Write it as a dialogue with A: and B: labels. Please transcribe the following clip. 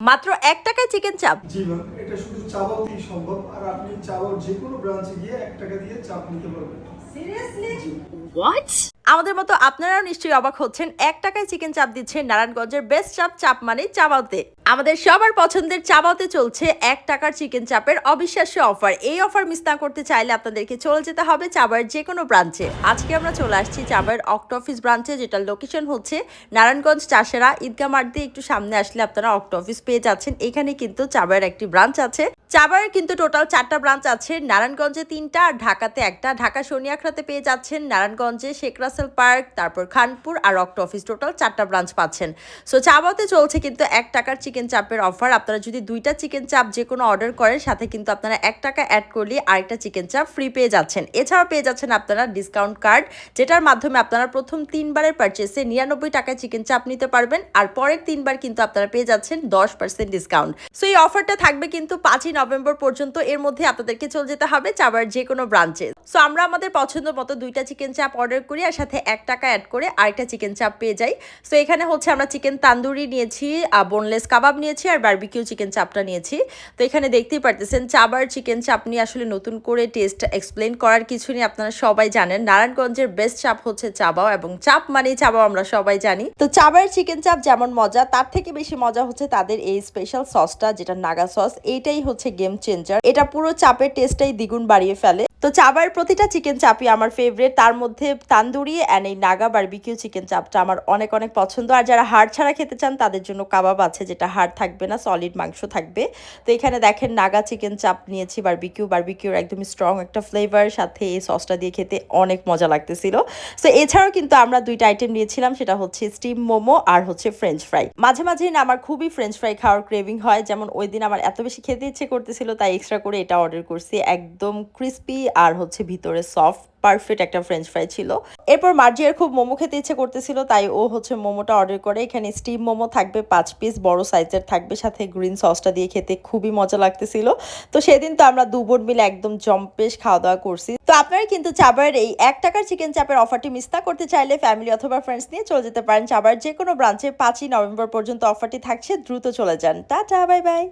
A: মাত্র এক টাকায় চিকেন চাপ।
B: জি ম্যাম এটা শুধু চাবাতেই সম্ভব? আর আপনি চাবাও যে কোনো ব্রাঞ্চে গিয়ে এক টাকা দিয়ে চাপ নিতে পারবেন। সিরিয়াসলি
A: হোয়াট আমাদের মতো আপনারাও নিশ্চয়ই অবাক হচ্ছেন। এক টাকায় চিকেন চাপ দিচ্ছে নারায়ণগঞ্জের বেস্ট চাপ চাপ মানে চাবাওতে। আমাদের সবার পছন্দের চাবাওতে চলছে এক টাকার চিকেন চাপের অবিশ্বাস্য অফার এই অফার মিস না করতে চাইলে আপনাদেরকে চলে যেতে হবে চাবার যে কোনো ব্রাঞ্চে আজকে আমরা চলে আসছি চাবার অক্ট অফিস ব্রাঞ্চে যেটা লোকেশন হচ্ছে নারায়ণগঞ্জ চাষেরা। ঈদগা মাঠ দিয়ে একটু সামনে আসলে আপনারা অক্ট অফিস পেয়ে যাচ্ছেন। এখানে কিন্তু চাবার একটি ব্রাঞ্চ আছে। চাবারের কিন্তু টোটাল চারটা ব্রাঞ্চ আছে। নারায়ণগঞ্জে তিনটা, আর ঢাকাতে একটা। ঢাকা সোনিয়াখড়াতে পেয়ে যাচ্ছেন নারায়ণগঞ্জে শেখ রাসেল পার্ক, তারপর খানপুর, আর অক্ট অফিস টোটাল চারটা ব্রাঞ্চ পাচ্ছেন। সো চাবাতে চলছে কিন্তু এক টাকার চিকেন চাপের অফার। আপনারা যদি দুইটা চিকেন চাপ যে কোনো অর্ডার করেন, সাথে কিন্তু আপনারা এক টাকা অ্যাড করলে আরেকটা চিকেন চাপ ফ্রি পেয়ে যাচ্ছেন। এছাড়াও পেয়ে যাচ্ছেন আপনারা ডিসকাউন্ট কার্ড যেটার মাধ্যমে আপনারা প্রথম তিনবারের পারচেসে নিরানব্বই টাকায় চিকেন চাপ নিতে পারবেন, আর পরের তিনবার কিন্তু আপনারা পেয়ে যাচ্ছেন দশ পার্সেন্ট ডিসকাউন্ট সো এই অফারটা থাকবে কিন্তু পাঁচই নভেম্বর পর্যন্ত এর মধ্যে আপনাদেরকে চলে যেতে হবে চাবার যে কোনো ব্রাঞ্চে সো আমরা আমাদের পছন্দ মতো দুইটা চিকেন চাপ অর্ডার করি আর সাথে এক টাকা অ্যাড করে আরেকটা চিকেন চাপ পেয়ে যাই। সো এখানে হচ্ছে আমরা চিকেন তান্দুরি নিয়েছি বোনলেস কাবাব নিয়েছি আর বারবিকিউ চিকেন চাপটা নিয়েছি। তো এখানে দেখতেই পারতেছেন চাবার চিকেন চাপ নিয়ে আসলে নতুন করে টেস্ট এক্সপ্লেন করার কিছু নেই, আপনারা সবাই জানেন। নারায়ণগঞ্জের বেস্ট চাপ হচ্ছে চাবাও এবং চাপ মানে চাবাও আমরা সবাই জানি। তো চাবার চিকেন চাপ যেমন মজা, তার থেকে বেশি মজা হচ্ছে তাদের এই স্পেশাল সসটা যেটা নাগা সস এইটাই হচ্ছে গেম চেঞ্জার। এটা পুরো চাপের টেস্টটাই দ্বিগুণ বাড়িয়ে ফেলে। তো চাবার প্রতিটা চিকেন চাপই আমার ফেভারিট তার মধ্যে তান্দুরি অ্যান্ড এই নাগা বারবিকিউ চিকেন চাপটা আমার অনেক অনেক পছন্দ। আর যারা হাড় ছাড়া খেতে চান, তাদের জন্য কাবাব আছে, যেটা হাড় থাকবে না সলিড মাংস থাকবে। তো এখানে দেখেন নাগা চিকেন চাপ নিয়েছি বারবিকিউ বারবিকিউর একদমই স্ট্রং একটা ফ্লেভার সাথে এই সসটা দিয়ে খেতে অনেক মজা লাগতেছিল। সো এছাড়াও কিন্তু আমরা দুইটা আইটেম নিয়েছিলাম, সেটা হচ্ছে স্টিম মোমো আর হচ্ছে ফ্রেঞ্চ ফ্রাই মাঝে মাঝে না আমার খুবই ফ্রেঞ্চ ফ্রাই খাওয়ার ক্রেভিং হয়। যেমন ওই দিন আমার এত বেশি খেতে ইচ্ছে করতেছিল, তাই এক্সট্রা করে এটা অর্ডার করছি। একদম ক্রিস্পি আর হচ্ছে ভিতরে সফট পারফেক্ট একটা ফ্রেঞ্চ ফ্রাই ছিল। এরপর মার্জিয়ার খুব মোমো খেতে ইচ্ছে করতেছিল, তাই ও হচ্ছে মোমোটা অর্ডার করে। এখানে স্টিম মোমো থাকবে পাঁচ পিস বড় সাইজের থাকবে, সাথে গ্রিন সসটা দিয়ে খেতে খুবই মজা লাগতেছিল। তো সেদিন তো আমরা দু বোন মিলে একদম জম্পেশ খাওয়া দাওয়া করছি। তো আপনারা কিন্তু চাবার এই এক টাকার চিকেন চাপের অফারটি মিস না করতে চাইলে ফ্যামিলি অথবা ফ্রেন্ডস নিয়ে চলে যেতে পারেন চাবার। যে কোনো ব্রাঞ্চে পাঁচই নভেম্বর পর্যন্ত অফারটি থাকছে, দ্রুত চলে যান। Tata bye bye